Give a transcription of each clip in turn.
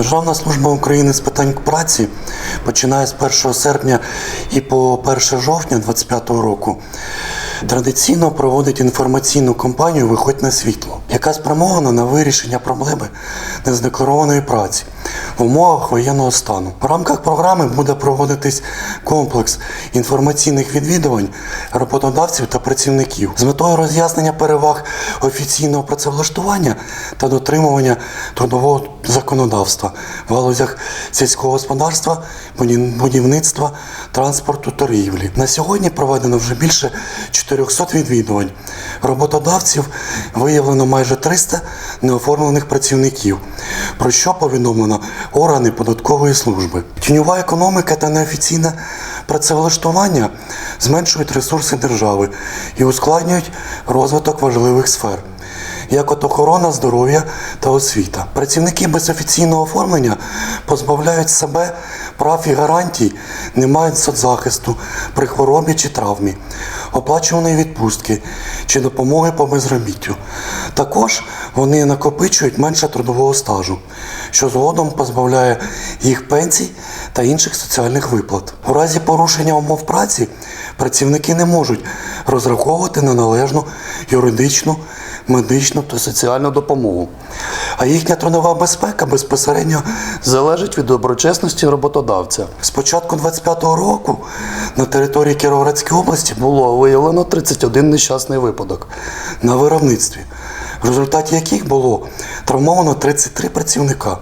Державна служба України з питань праці починає з 1 серпня і по 1 жовтня 2025 року. Традиційно проводить інформаційну кампанію Виходь на світло, яка спрямована на вирішення проблеми незадекларованої праці в умовах воєнного стану. В рамках програми буде проводитись комплекс інформаційних відвідувань роботодавців та працівників з метою роз'яснення переваг офіційного працевлаштування та дотримування трудового законодавства в галузях сільського господарства, будів- будівництва, транспорту, торгівлі. На сьогодні проведено вже більше 400 відвідувань. Роботодавців виявлено майже 300 неоформлених працівників, про що повідомлено органи податкової служби. Тіньова економіка та неофіційне працевлаштування зменшують ресурси держави і ускладнюють розвиток важливих сфер як от охорона здоров'я та освіта. Працівники без офіційного оформлення позбавляють себе прав і гарантій, не мають соцзахисту при хворобі чи травмі, оплачуваної відпустки чи допомоги по безробіттю. Також вони накопичують менше трудового стажу, що згодом позбавляє їх пенсій та інших соціальних виплат. У разі порушення умов праці працівники не можуть розраховувати на належну юридичну медичну та соціальну допомогу. А їхня трудова безпека безпосередньо залежить від доброчесності роботодавця. З початку 25-го року на території Кіровоградської області було виявлено 31 нещасний випадок на виробництві, в результаті яких було травмовано 33 працівника,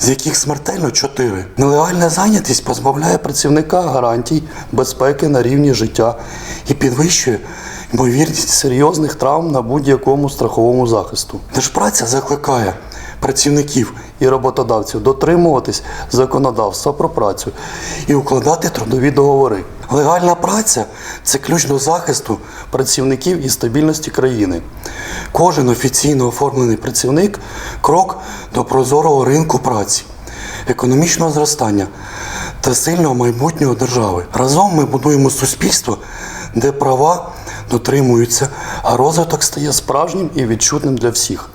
з яких смертельно 4. Нелегальна зайнятість позбавляє працівника гарантій безпеки на рівні життя і підвищує ймовірність серйозних травм на будь-якому страховому захисту. Держпраця закликає працівників і роботодавців дотримуватись законодавства про працю і укладати трудові договори. Легальна праця це ключ до захисту працівників і стабільності країни. Кожен офіційно оформлений працівник крок до прозорого ринку праці, економічного зростання та сильного майбутнього держави. Разом ми будуємо суспільство, де права дотримуються, а розвиток стає справжнім і відчутним для всіх.